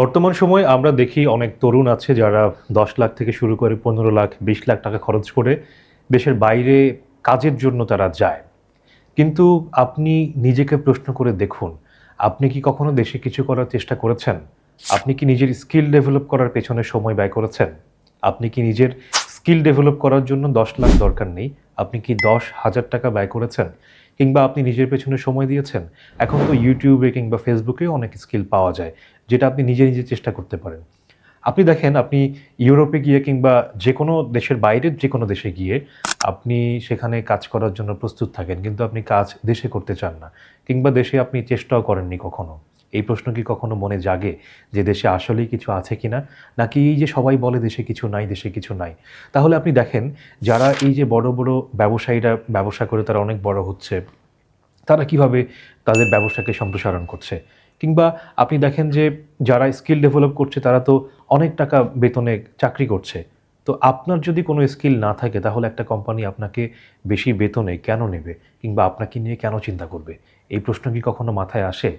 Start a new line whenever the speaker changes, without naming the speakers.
বর্তমান সময়ে আমরা দেখি অনেক তরুণ আছে যারা দশ লাখ থেকে শুরু করে পনেরো লাখ, বিশ লাখ টাকা খরচ করে দেশের বাইরে কাজের জন্য তারা যায়। কিন্তু আপনি নিজেকে প্রশ্ন করে দেখুন, আপনি কি কখনো দেশে কিছু করার চেষ্টা করেছেন? আপনি কি নিজের স্কিল ডেভেলপ করার পেছনে সময় ব্যয় করেছেন? আপনি কি নিজের স্কিল ডেভেলপ করার জন্য দশ লাখ দরকার নেই? আপনি কি দশ হাজার টাকা ব্যয় করেছেন? কিংবা আপনি নিজের পেছনে সময় দিয়েছেন, এখন তো ইউটিউবে কিংবা ফেসবুকেও অনেক স্কিল পাওয়া যায়, যেটা আপনি নিজে নিজে চেষ্টা করতে পারেন। আপনি দেখেন, আপনি ইউরোপে গিয়ে কিংবা যে কোনো দেশের বাইরের যে কোনো দেশে গিয়ে আপনি সেখানে কাজ করার জন্য প্রস্তুত থাকেন, কিন্তু আপনি কাজ দেশে করতে চান না, কিংবা দেশে আপনি চেষ্টাও করেননি কখনো। এই প্রশ্ন কি কখনো মনে জাগে যে দেশে আসলেই কিছু আছে কিনা? নাকি এই যে সবাই বলে দেশে কিছু নাই, দেশে কিছু নাই? তাহলে আপনি দেখেন, যারা এই যে বড় বড় ব্যবসায়ীরা ব্যবসা করে তারা অনেক বড় হচ্ছে, তারা কীভাবে তাদের ব্যবসাকে সম্প্রসারণ করছে? কিংবা আপনি দেখেন যে যারা স্কিল ডেভেলপ করছে, তারা তো অনেক টাকা বেতনে চাকরি করছে। তো আপনার যদি কোনো স্কিল না থাকে, তাহলে একটা কোম্পানি আপনাকে বেশি বেতনে কেন নেবে? কিংবা আপনাকে নিয়ে কেন চিন্তা করবে? এই প্রশ্ন কি কখনো মাথায় আসে?